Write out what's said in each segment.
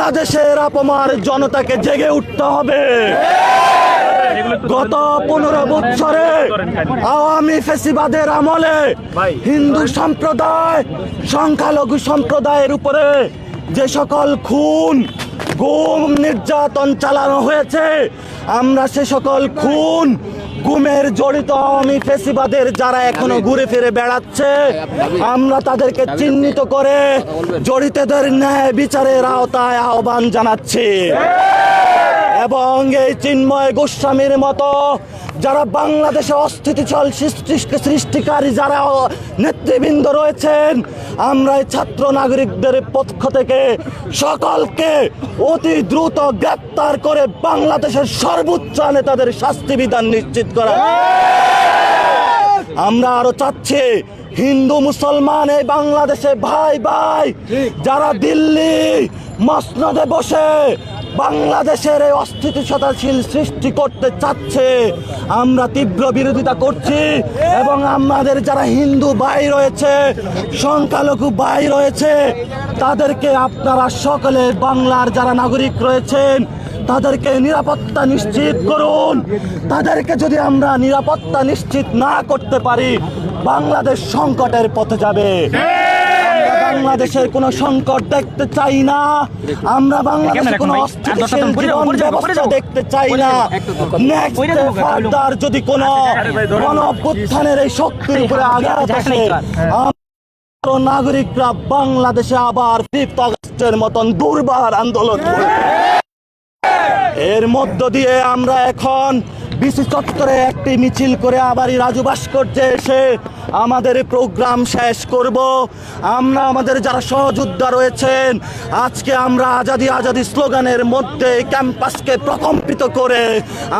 বাংলাদেশের অপমার জনতাকে জেগে উঠতে হবে। গত পনেরো বছরে আওয়ামী ফেসিবাদের আমলে হিন্দু সম্প্রদায়, সংখ্যালঘু সম্প্রদায়ের উপরে যে সকল খুন, গুম, নির্যাতন চালানো হয়েছে, আমরা সে সকল খুন গুমের জড়িত আওয়ামী ফেসিবাদের যারা এখনও ঘুরে ফিরে বেড়াচ্ছে আমরা তাদেরকে চিহ্নিত করে জড়িতদের ন্যায় বিচারের আওতায় আহ্বান জানাচ্ছি। এবং এই চিন্ময় গোস্বামীর মতো যারা বাংলাদেশে অস্থিতিশীল সৃষ্টি সৃষ্টিকারী যারা নেতৃবৃন্দ রয়েছেন আমরা এই ছাত্র নাগরিকদের পক্ষ থেকে সকলকে অতি দ্রুত গ্রেপ্তার করে বাংলাদেশের সর্বোচ্চ নেতাদের শাস্তি বিধান নিশ্চিত করা আমরা আরও চাচ্ছি হিন্দু মুসলমান এই বাংলাদেশে ভাই ভাই যারা দিল্লি মসনদে বসে বাংলাদেশের এই অস্থিতিশীল সৃষ্টি করতে চাচ্ছে। আমরা তীব্র বিরোধিতা করছি এবং আমাদের যারা হিন্দু ভাই রয়েছে, সংখ্যালঘু ভাই রয়েছে, তাদেরকে আপনারা সকলে বাংলার যারা নাগরিক রয়েছেন তাদেরকে নিরাপত্তা নিশ্চিত করুন। তাদেরকে যদি আমরা নিরাপত্তা নিশ্চিত না করতে পারি, বাংলাদেশ সংকটের পথে যাবে। বাংলাদেশের কোনো সংকট দেখতে চাই না। আমরা বাংলাদেশে কোনো অস্থিতিশীল জীবন ব্যবস্থা দেখতে চাই না। ফার্দার যদি কোনো গণ অভ্যুত্থানের এই শক্তির উপরে আঘাত আসে আমরা নাগরিকরা বাংলাদেশে আবার ফিফথ আগস্টের মতন দুর্বার আন্দোলন এর মধ্য দিয়ে আমরা এখন বিসি চত্বরে একটি মিছিল করে আবারই রাজু ভাস্কর্যে এসে আমাদের প্রোগ্রাম শেষ করব। আমরা আমাদের যারা সহযোদ্ধা রয়েছেন, আজকে আমরা আজাদি আজাদি স্লোগানের মধ্যে ক্যাম্পাসকে প্রকম্পিত করে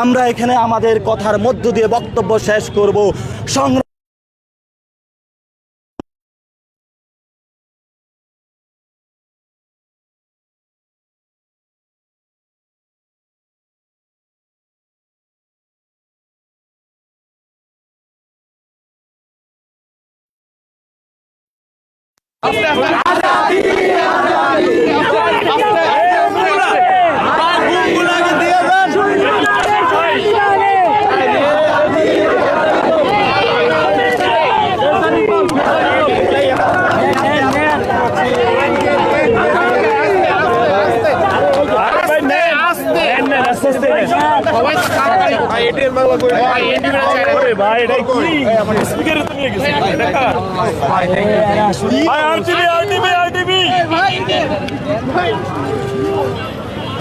আমরা এখানে আমাদের কথার মধ্য দিয়ে বক্তব্য শেষ করব। সংগ্রাম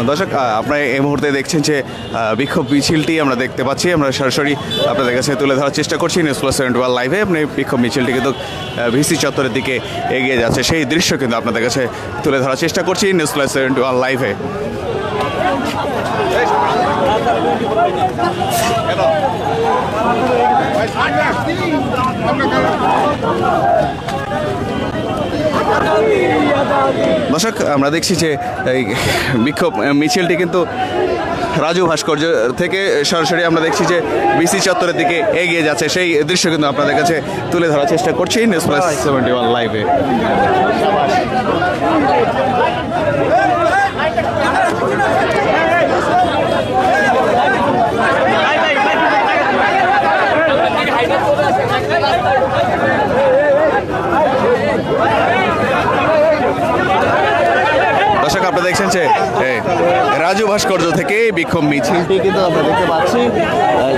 দর্শক আপনারা এই মুহূর্তে দেখছেন যে বিক্ষোভ মিছিলটি আমরা দেখতে পাচ্ছি। আমরা সরাসরি আপনাদের কাছে তুলে ধরার চেষ্টা করছি নিউজ প্লাস সেভেন্টি ওয়ান লাইভে। আপনি বিক্ষোভ মিছিলটি কিন্তু ভিসি চত্বরের দিকে এগিয়ে যাচ্ছে। সেই দৃশ্য কিন্তু আপনাদের কাছে তুলে ধরার চেষ্টা করছি নিউজ প্লাস সেভেন্টি ওয়ান লাইভে। দর্শক আমরা দেখছি যে এই বিক্ষোভ মিছিলটি কিন্তু রাজু ভাস্কর্য থেকে সরাসরি আমরা দেখছি যে বিসি চত্বরের দিকে এগিয়ে যাচ্ছে। সেই দৃশ্য কিন্তু আপনাদের কাছে তুলে ধরার চেষ্টা করছি। নিউজ প্লাস সেভেন্টি ওয়ান লাইভে এই, রাজু ভাস্কর্য থেকে বিক্ষোভ মিছিলটি কিন্তু আমরা দেখতে পাচ্ছি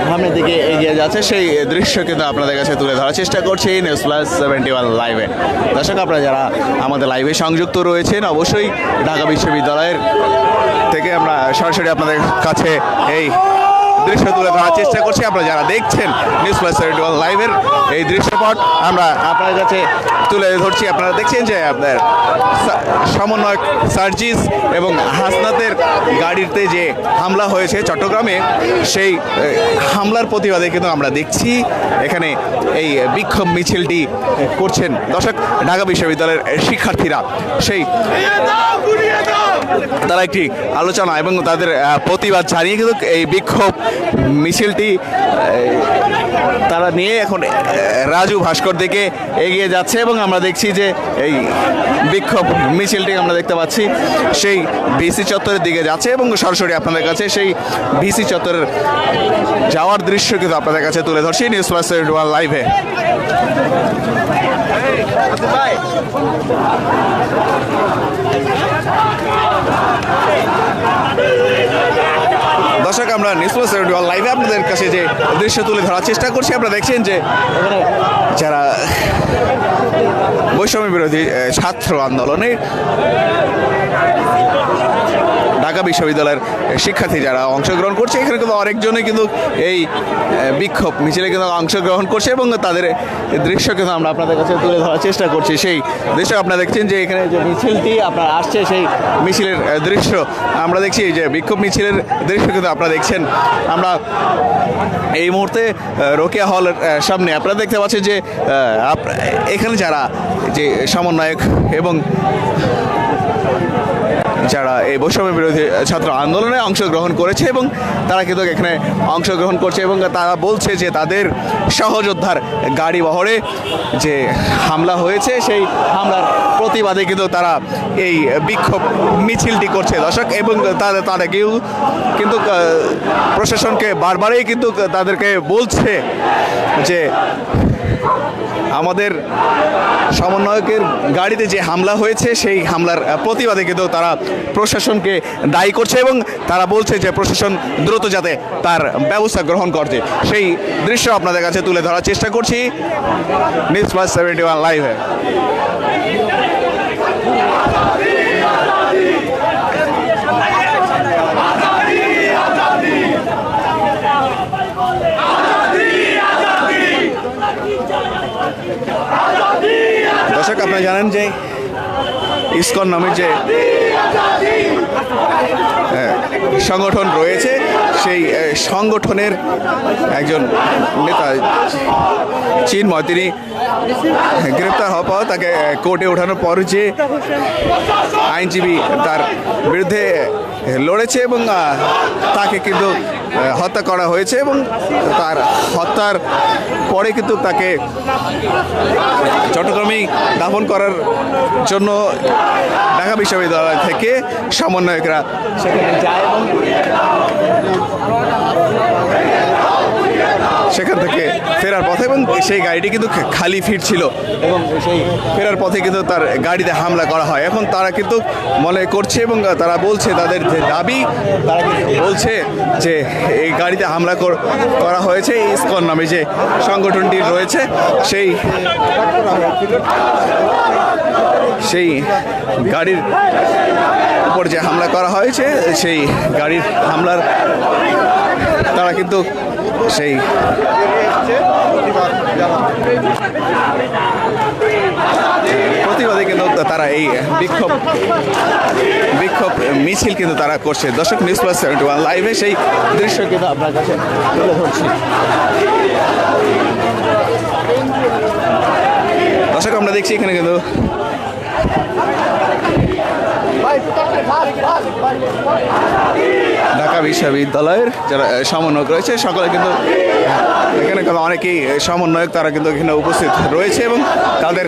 সামনের দিকে এগিয়ে যাচ্ছে। সেই দৃশ্য কিন্তু আপনাদের কাছে তুলে ধরার চেষ্টা করছি নিউজ প্লাস সেভেন্টি ওয়ান লাইভে। দর্শক আপনারা যারা আমাদের লাইভে সংযুক্ত রয়েছেন অবশ্যই ঢাকা বিশ্ববিদ্যালয়ের থেকে আমরা সরাসরি আপনাদের কাছে এই দৃশ্য তুলে ধরার চেষ্টা করছি। আপনারা যারা দেখছেন নিউজ প্লাস লাইভের এই দৃশ্যপট, আমরা আপনাদের কাছে তুলে ধরছি। আপনারা দেখছেন যে আপনার সমন্বয়ক সার্জিস এবং হাসনাতের গাড়িতে যে হামলা হয়েছে চট্টগ্রামে, সেই হামলার প্রতিবাদে কিন্তু আমরা দেখছি। এখানে এই বিক্ষোভ মিছিলটি করছেন দর্শক, ঢাকা বিশ্ববিদ্যালয়ের শিক্ষার্থীরা। সেই, তারা একটি আলোচনা এবং তাদের প্রতিবাদ জানিয়ে কিন্তু এই বিক্ষোভ মিছিলটি তারা নিয়ে এখন রাজু ভাস্কর দিকে এগিয়ে যাচ্ছে এবং আমরা দেখছি যে এই বিক্ষোভ মিছিলটি আমরা দেখতে পাচ্ছি, সেই বিসি চত্বরের দিকে যাচ্ছে এবং সরাসরি আপনাদের কাছে সেই বিসি চত্বরের যাওয়ার দৃশ্য কিন্তু আপনাদের কাছে তুলে ধরছি নিউজ প্লাস লাইভে। দর্শক, আমরা নিউজ লাইভে আপনাদের কাছে যে দৃশ্য তুলে ধরার চেষ্টা করছি, আপনারা দেখছেন যে যারা বৈষম্য বিরোধী ছাত্র আন্দোলনে ঢাকা বিশ্ববিদ্যালয়ের শিক্ষার্থী যারা অংশগ্রহণ করছে, এখানে কিন্তু অনেকজনে কিন্তু এই বিক্ষোভ মিছিলে কিন্তু অংশগ্রহণ করছে এবং তাদের দৃশ্য কিন্তু আমরা আপনাদের কাছে তুলে ধরার চেষ্টা করছি। সেই দৃশ্য আপনারা দেখছেন যে এখানে যে মিছিলটি আপনার আসছে, সেই মিছিলের দৃশ্য আমরা দেখছি। যে বিক্ষোভ মিছিলের দৃশ্য কিন্তু আপনারা দেখছেন। আমরা এই মুহূর্তে রোকেয়া হলের সামনে আপনারা দেখতে পাচ্ছেন যে এখানে যারা যে সমন্বয়ক এবং যারা এই বৈষম্য বিরোধী ছাত্র আন্দোলনে অংশগ্রহণ করেছে এবং তারা কিন্তু এখানে অংশগ্রহণ করছে এবং তারা বলছে যে তাদের সহযোদ্ধার গাড়ি বহরে যে হামলা হয়েছে, সেই হামলার প্রতিবাদে কিন্তু তারা এই বিক্ষোভ মিছিলটি করছে। দর্শক, এবং তাদের তারা কেউ কিন্তু প্রশাসনকে বারবারই কিন্তু তাদেরকে বলছে যে আমাদের সমন্বয়কের গাড়িতে যে হামলা হয়েছে, সেই হামলার প্রতিবাদে কিন্তু তারা প্রশাসনকে দায়ী করছে এবং তারা বলছে যে প্রশাসন দ্রুত যাতে তার ব্যবস্থা গ্রহণ করছে। সেই দৃশ্য আপনাদের কাছে তুলে ধরার চেষ্টা করছি। নিউজ প্লাস সেভেন্টি ওয়ান লাইভে। দর্শক আপনারা জানেন যে ইসকন নামের যে সংগঠন রয়েছে। সেই সংগঠনের একজন নেতা চিন্ময় তিনি গ্রেপ্তার হওয়ার পর তাকে কোর্টে ওঠানোর পর যে আইনজীবী তার বিরুদ্ধে লড়েছে এবং তাকে কিন্তু হত্যা করা হয়েছে এবং তার হত্যার পরে কিন্তু তাকে চট্টগ্রামেই দাফন করার জন্য ঢাকা বিশ্ববিদ্যালয় থেকে সমন্বয়করা। সেখানে যায় এবং সেখান থেকে ফেরার পথে এবং সেই গাড়িটি কিন্তু খালি ফিরছিল এবং সেই ফেরার পথে কিন্তু তার গাড়িতে হামলা করা হয়। এখন তারা কিন্তু মনে করছে এবং তারা বলছে, তাদের যে দাবি, তারা বলছে যে এই গাড়িতে হামলা করা হয়েছে। ইসকন নামে যে সংগঠনটি রয়েছে, সেই সেই গাড়ির উপর যে হামলা করা হয়েছে, সেই গাড়ির হামলার তারা কিন্তু সেই প্রতিবাদে কিন্তু তারা এই বিক্ষোভ বিক্ষোভ মিছিল কিন্তু তারা করছে। দর্শক নিউজ প্লাস সেভেন্টি ওয়ান লাইভে সেই দৃশ্য কিন্তু আপনার কাছে তুলে ধরছি। দর্শক, আমরা দেখছি এখানে কিন্তু ঢাকা বিশ্ববিদ্যালয়ের যারা সমন্বয়ক রয়েছে সকলে কিন্তু এখানে অনেকেই সমন্বয়ক তারা কিন্তু এখানে উপস্থিত রয়েছে এবং তাদের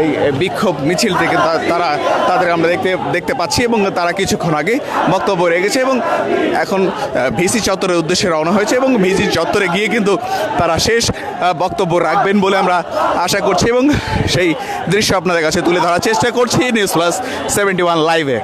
এই বিক্ষোভ মিছিল থেকে তারা তাদের আমরা দেখতে দেখতে পাচ্ছি এবং তারা কিছুক্ষণ আগে বক্তব্য রেখেছে এবং এখন ভিসি চত্বরের উদ্দেশ্যে রওনা হয়েছে এবং ভিসি চত্বরে গিয়ে কিন্তু তারা শেষ বক্তব্য রাখবেন বলে আমরা আশা করছি এবং সেই দৃশ্য আপনাদের কাছে তুলে ধরার চেষ্টা করছি নিউজ প্লাস সেভেন্টি ওয়ান লাইভে।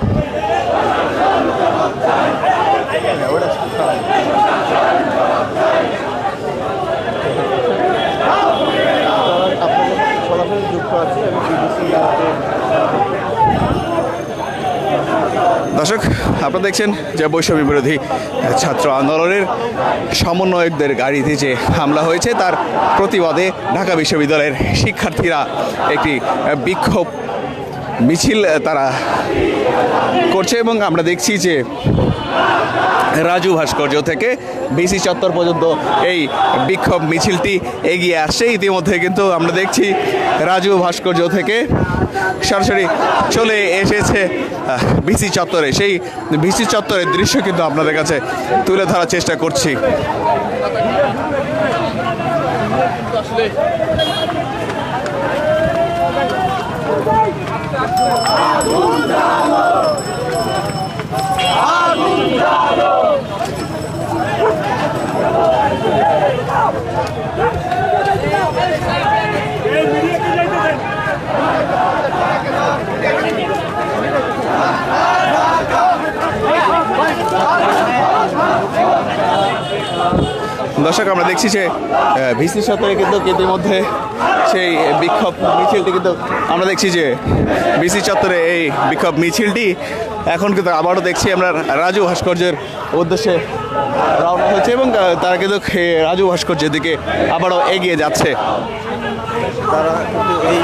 দর্শক, আপনারা দেখছেন যে বৈষম্য বিরোধী ছাত্র আন্দোলনের সমন্বয়কদের গাড়িতে যে হামলা হয়েছে, তার প্রতিবাদে ঢাকা বিশ্ববিদ্যালয়ের শিক্ষার্থীরা একটি বিক্ষোভ মিছিল তারা করছে এবং আমরা দেখছি যে রাজু ভাস্কর্য থেকে বিসি চত্বর পর্যন্ত এই বিক্ষোভ মিছিলটি এগিয়ে আসছে। ইতিমধ্যে কিন্তু আমরা দেখছি রাজু ভাস্কর্য থেকে সরাসরি চলে এসেছে বিসি চত্বরে। সেই বিসি চত্বরের দৃশ্য কিন্তু আপনাদের কাছে তুলে ধরার চেষ্টা করছি। দর্শক, আমরা দেখছি যে ভিসি চত্বরে কিন্তু ইতিমধ্যে সেই বিক্ষোভ মিছিলটি কিন্তু আমরা দেখছি যে বিসি চত্বরে এই বিক্ষোভ মিছিলটি এখন কিন্তু আবারও দেখছি আমরা রাজু ভাস্কর্যের উদ্দেশ্যে রওনা হয়েছে এবং তারা কিন্তু রাজু ভাস্কর্যের দিকে আবারও এগিয়ে যাচ্ছে। তারা কিন্তু এই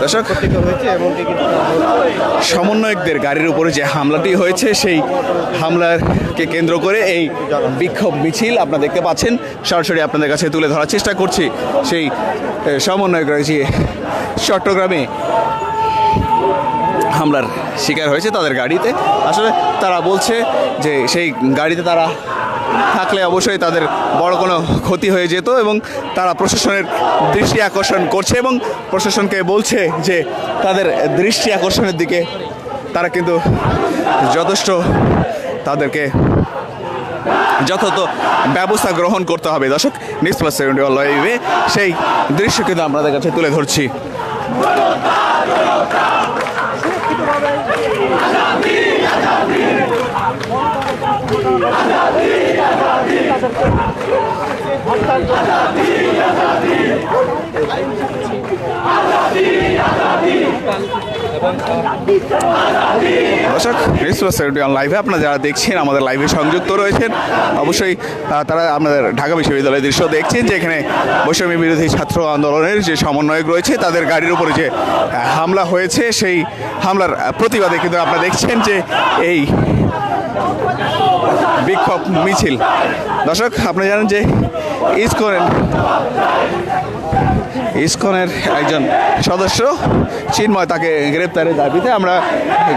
দর্শক সমন্বয়কদের গাড়ির উপরে যে হামলাটি হয়েছে সেই হামলাকে কেন্দ্র করে এই বিক্ষোভ মিছিল আপনারা দেখতে পাচ্ছেন। সরাসরি আপনাদের কাছে তুলে ধরার চেষ্টা করছি সেই এ, সমন্বয়ক রয়েছে চট্টগ্রামে হামলার শিকার হয়েছে তাদের গাড়িতে। আসলে তারা বলছে যে সেই গাড়িতে তারা থাকলে অবশ্যই তাদের বড় কোনো ক্ষতি হয়ে যেত এবং তারা প্রশাসনের দৃষ্টি আকর্ষণ করছে এবং প্রশাসনকে বলছে যে তাদের দৃষ্টি আকর্ষণের দিকে তারা কিন্তু যথেষ্ট তাদেরকে যথাযথ ব্যবস্থা গ্রহণ করতে হবে। দর্শক নিউজ লাইভে সেই দৃশ্য কিন্তু আপনাদের কাছে তুলে ধরছি। দর্শক প্লাস সেভেন্টি লাইভে আপনারা যারা দেখছেন, আমাদের লাইভে সংযুক্ত রয়েছেন, অবশ্যই তারা আমাদের ঢাকা বিশ্ববিদ্যালয়ের দৃশ্য দেখছেন যে এখানে বৈষম্য বিরোধী ছাত্র আন্দোলনের যে সমন্বয়ক রয়েছে, তাদের গাড়ির উপরে যে হামলা হয়েছে, সেই হামলার প্রতিবাদে কিন্তু আপনারা দেখছেন যে এই বিক্ষোভ মিছিল। দর্শক, আপনি জানেন যে ইস্কনের ইস্কনের একজন সদস্য, চিন্ময় তাকে গ্রেপ্তারের দাবিতে আমরা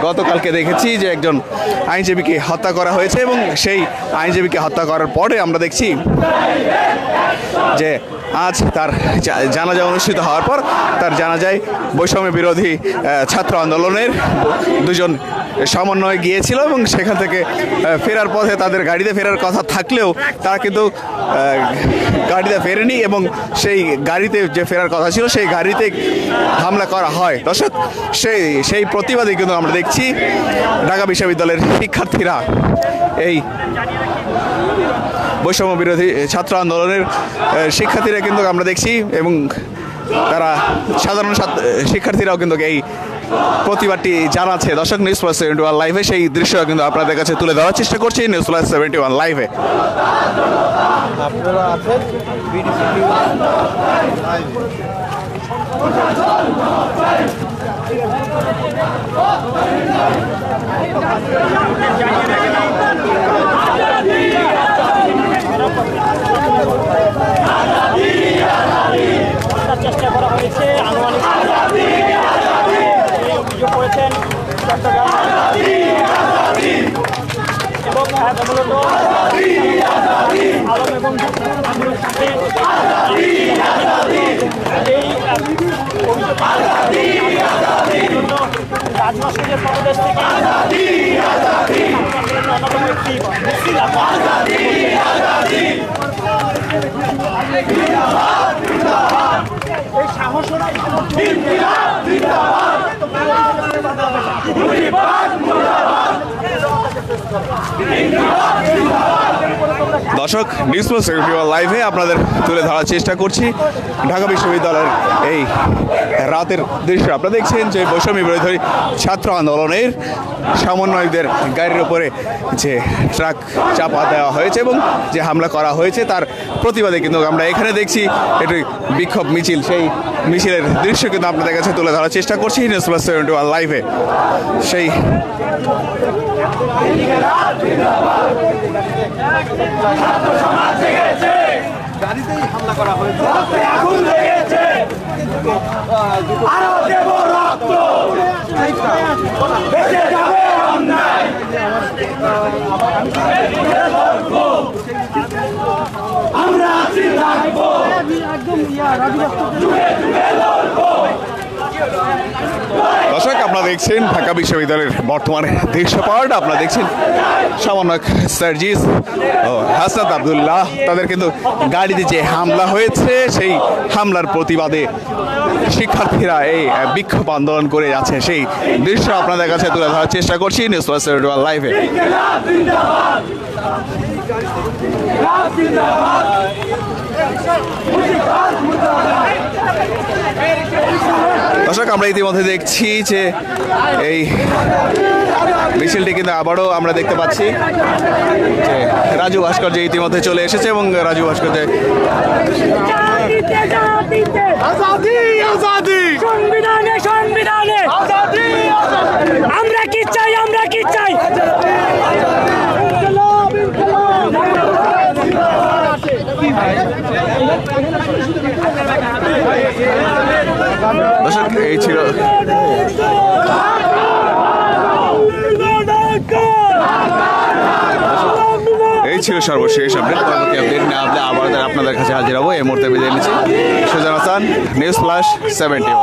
গতকালকে দেখেছি যে একজন আইনজীবীকে হত্যা করা হয়েছে এবং সেই আইনজীবীকে হত্যা করার পরে আমরা দেখছি যে আজ তার জানাজা অনুষ্ঠিত হওয়ার পর তার জানাজায় বৈষম্য বিরোধী ছাত্র আন্দোলনের দুজন সমন্বয় গিয়েছিল এবং সেখান থেকে ফেরার পথে তাদের গাড়িতে ফেরার কথা থাকলেও তারা কিন্তু গাড়িতে ফেরেনি এবং সেই গাড়িতে যে ফেরার কথা ছিল সেই গাড়িতে হামলা করা হয়। দর্শক, সেই সেই প্রতিবাদে কিন্তু আমরা দেখছি ঢাকা বিশ্ববিদ্যালয়ের শিক্ষার্থীরা এই বৈষম্য বিরোধী ছাত্র আন্দোলনের শিক্ষার্থীরা কিন্তু আমরা দেখছি এবং তারা সাধারণ শিক্ষার্থীরাও কিন্তু এই প্রতিবাদটি জানাচ্ছে। দর্শক নিউজ প্লাস সেভেন্টি ওয়ান লাইভে সেই দৃশ্য কিন্তু আপনাদের কাছে তুলে ধরার চেষ্টা করছি নিউজ প্লাস সেভেন্টি ওয়ান লাইভে আপনারা আছেন? বিডিসি হত্যার চেষ্টা করা হয়েছে আনুমানিক এই অভিযোগ করেছেন চট্টগ্রাম এবং মূলত আলম এবং রাজভাস্করের প্রদেশ থেকে অন্যতম একটি মিছিল আপনার এই সাহসরা দর্শক নিউজ লাইভে আপনাদের তুলে ধরার চেষ্টা করছি। ঢাকা বিশ্ববিদ্যালয়ের এই রাতের দৃশ্য। আপনারা দেখছেন যে বৈষম্য বিরোধী ছাত্র আন্দোলনের সমন্বয়কদের গাড়ির উপরে যে ট্রাক চাপা দেওয়া হয়েছে এবং যে হামলা করা হয়েছে, তার প্রতিবাদে কিন্তু আমরা এখানে দেখছি একটি বিক্ষোভ মিছিল। সেই মিছিলের দৃশ্য কিন্তু আপনাদের কাছে তুলে ধরার চেষ্টা করছি নিউজ প্লাস সেভেন্টি ওয়ান লাইভে। সেই আমরা আছি থাকব দর্শক, আপনারা দেখছেন ঢাকা বিশ্ববিদ্যালয়ের বর্তমানে দৃশ্যপট। আপনারা দেখছেন সমন্বয়ক সার্জিস ও হাসনাত আবদুল্লাহ। তাদের কিন্তু গাড়িতে যে হামলা হয়েছে, সেই হামলার প্রতিবাদে শিক্ষার্থীরা এই বিক্ষোভ আন্দোলন করে যাচ্ছে। সেই দৃশ্য আপনাদের কাছে তুলে ধরার চেষ্টা করছি। নিউজ লাইভে। দর্শক আমরা ইতিমধ্যে দেখছি যে এই মিছিলটি কিন্তু আবারও আমরা দেখতে পাচ্ছি যে রাজু ভাস্কর্য ইতিমধ্যে চলে এসেছে এবং রাজু ভাস্কর্য সংবিধানে সংবিধানে আজাদি আজাদি আমরা কি চাই আমরা কি চাই ইনকলাব দর্শক এই ছিল এই ছিল সর্বশেষ আপডেট। পরবর্তী আপডেট না আপনি আবার আপনাদের কাছে হাজির হব। এই মুহূর্তে বিদায় নিচ্ছি। Sujan Hasan news plus seventy